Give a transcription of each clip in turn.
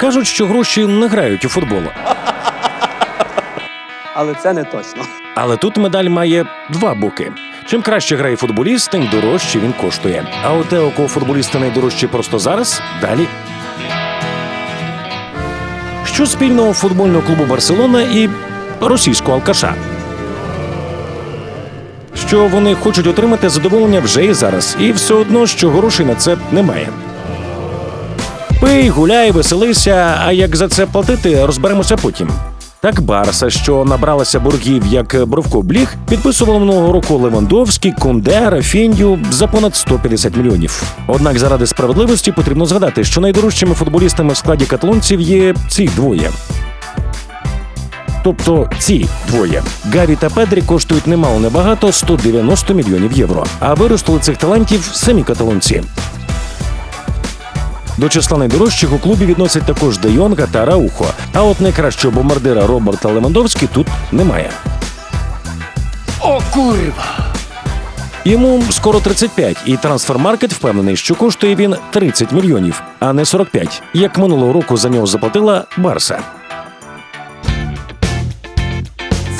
Кажуть, що гроші не грають у футбол. Але це не точно. Але тут медаль має два боки. Чим краще грає футболіст, тим дорожче він коштує. А у те, у кого футболісти найдорожчі просто зараз, далі. Що спільного футбольного клубу Барселона і російського алкаша? Що вони хочуть отримати задоволення вже і зараз, і все одно, що грошей на це немає. Пий, гуляй, веселися, а як за це платити, розберемося потім. Так Барса, що набралася боргів як Бровко Бліг, підписувала минулого року Левандовський, Кунде, Рафінью за понад 150 мільйонів. Однак заради справедливості потрібно згадати, що найдорожчими футболістами в складі каталонців є ці двоє. Тобто ці двоє Гаві та Педрі коштують немало небагато 190 мільйонів євро. А виростили цих талантів самі каталонці. До числа найдорожчих у клубі відносять також Де Йонга та Раухо. А от найкращого бомбардира Роберта Левандовський тут немає. О, курва! Йому скоро 35, і трансфермаркет впевнений, що коштує він 30 мільйонів, а не 45, як минулого року за нього заплатила Барса.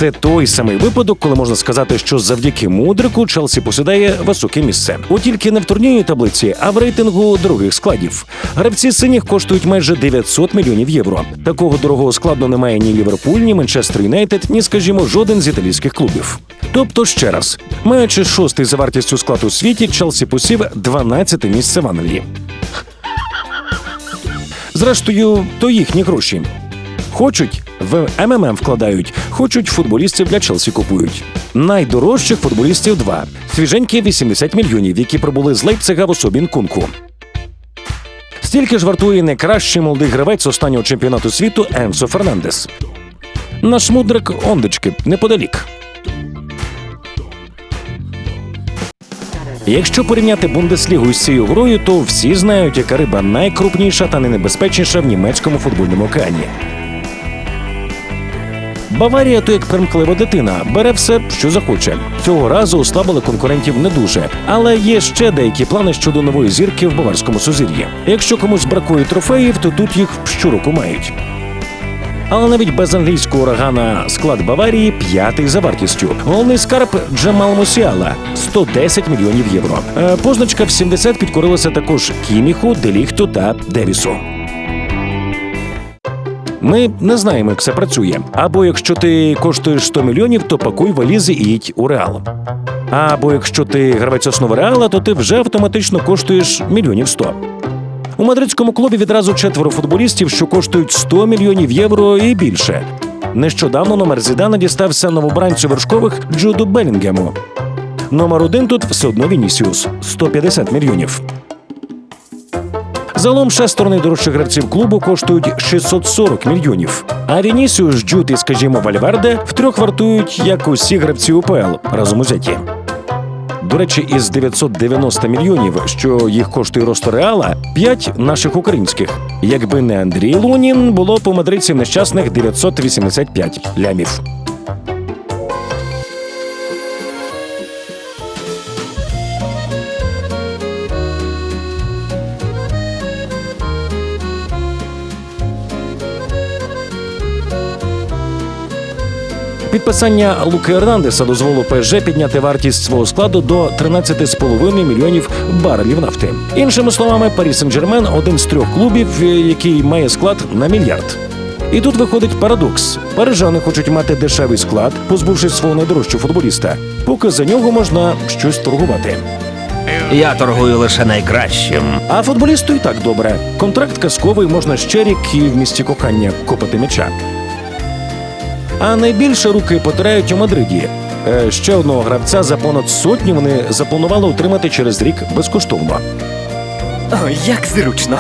Це той самий випадок, коли можна сказати, що завдяки мудрику Челсі посідає високе місце. От тільки не в турнірній таблиці, а в рейтингу других складів. Гравці синіх коштують майже 900 мільйонів євро. Такого дорогого складу немає ні Ліверпуль, ні Манчестер Юнайтед, ні, скажімо, жоден з італійських клубів. Тобто, ще раз, маючи шостий за вартістю склад у світі, Челсі посів 12 місце в Англії. Зрештою, то їхні гроші. Хочуть в МММ вкладають, хочуть футболістів для Челсі купують. Найдорожчих футболістів два свіженькі 80 мільйонів, які прибули з Лейпцига в особі Нкунку. Стільки ж вартує найкращий молодий гравець останнього чемпіонату світу Енсо Фернандес. Наш мудрик ондечки неподалік. Якщо порівняти Бундеслігу з цією грою, то всі знають, яка риба найкрупніша та найнебезпечніша в німецькому футбольному океані. Баварія то як перемклива дитина, бере все, що захоче. Цього разу ослабили конкурентів не дуже, але є ще деякі плани щодо нової зірки в баварському сузір'ї. Якщо комусь бракує трофеїв, то тут їх щороку мають. Але навіть без англійського урагана склад Баварії п'ятий за вартістю. Головний скарб Джамал Мусіала 110 мільйонів євро. Е, Позначка в 70 підкорилася також Кіміху, Деліхту та Девісу. Ми не знаємо, як це працює. Або якщо ти коштуєш 100 мільйонів, то пакуй валізи і їдь у реал. Або якщо ти гравець основи реала, то ти вже автоматично коштуєш мільйонів 100. У мадридському клубі відразу четверо футболістів, що коштують 100 мільйонів євро і більше. Нещодавно номер Зідана дістався новобранцю вершкових Джуду Белінгему. Номер один тут все одно Вінісіус 150 мільйонів. Загалом шестеро найдорожчих гравців клубу коштують 640 мільйонів. А Вінісіус, Джут і, скажімо, Вальверде втрьох вартують як усі гравці УПЛ разом узяті. До речі, із 990 мільйонів, що їх коштує Росто Реала, 5 наших українських. Якби не Андрій Лунін, було б у мадридців нещасних 985 лямів. Підписання Луки Ернандеса дозволило ПСЖ підняти вартість свого складу до 13,5 мільйонів барелів нафти. Іншими словами, Парі Сен-Жермен один з трьох клубів, е, який має склад на мільярд. І тут виходить парадокс: парижани хочуть мати дешевий склад, позбувшись свого найдорожчого футболіста, поки за нього можна щось торгувати. Я торгую лише найкращим. А футболісту і так добре. Контракт казковий можна ще рік і в місті кохання копати м'яча. А найбільше руки потирають у Мадриді. Е, Ще одного гравця за понад сотню вони запланували отримати через рік безкоштовно. Ой, як зручно.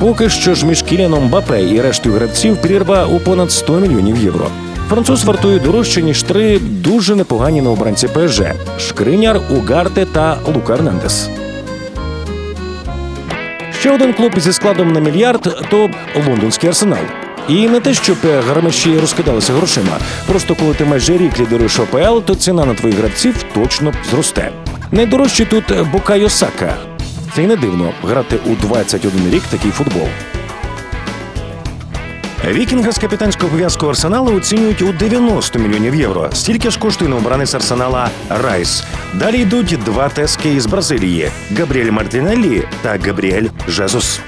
Поки що ж між Кіліаном Бапе і рештою гравців прірва у понад 100 мільйонів євро. Француз вартує дорожче ніж три дуже непогані новобранці ПСЖ – Шкриняр, Угарте та Лука Ернандес. Ще один клуб зі складом на мільярд то лондонський арсенал. І не те, щоб е, гармаші розкидалися грошима. Просто коли ти майже рік лідируєш ОПЛ, то ціна на твоїх гравців точно зросте. Найдорожчий тут Букайо Сака. Це й не дивно грати у 21 рік такий футбол. Вікінга з капітанського пов'язку Арсеналу оцінюють у 90 мільйонів євро. Стільки ж коштує новобранець Арсенала Райс. Далі йдуть два тески із Бразилії: Габріель Мартінеллі та Габріель Жезус.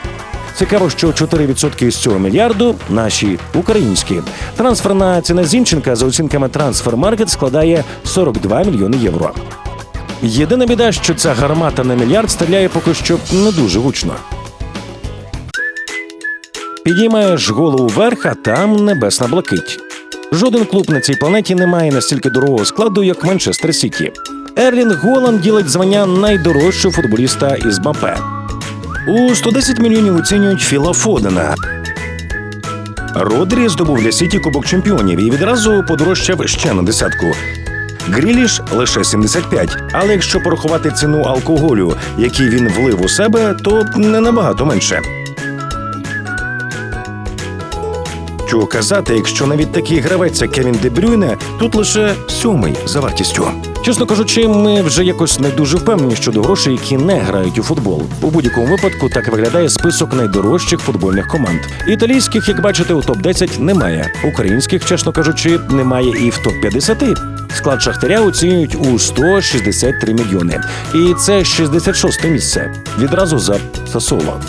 Цікаво, що 4% з цього мільярду наші українські. Трансферна ціна Зінченка за оцінками Трансфермаркет складає 42 мільйони євро. Єдина біда, що ця гармата на мільярд стріляє поки що не дуже гучно. Підіймаєш голову вверх, а там небесна блакить. Жоден клуб на цій планеті не має настільки дорогого складу, як Манчестер Сіті. Ерлінг Голланд ділить звання найдорожчого футболіста із Мапе. У 110 мільйонів оцінюють Філа Фодена. Родрі здобув для Сіті Кубок чемпіонів і відразу подорожчав ще на десятку. Гріліш лише 75, але якщо порахувати ціну алкоголю, який він влив у себе, то не набагато менше. Чого казати, якщо навіть такий гравець, як Кевін Де Брюйне, тут лише сьомий за вартістю. Чесно кажучи, ми вже якось не дуже впевнені щодо грошей, які не грають у футбол. У будь-якому випадку так виглядає список найдорожчих футбольних команд. Італійських, як бачите, у топ 10 немає. Українських, чесно кажучи, немає і в топ 50 Склад шахтаря оцінюють у 163 мільйони. І це 66 місце. Відразу за Сасоло.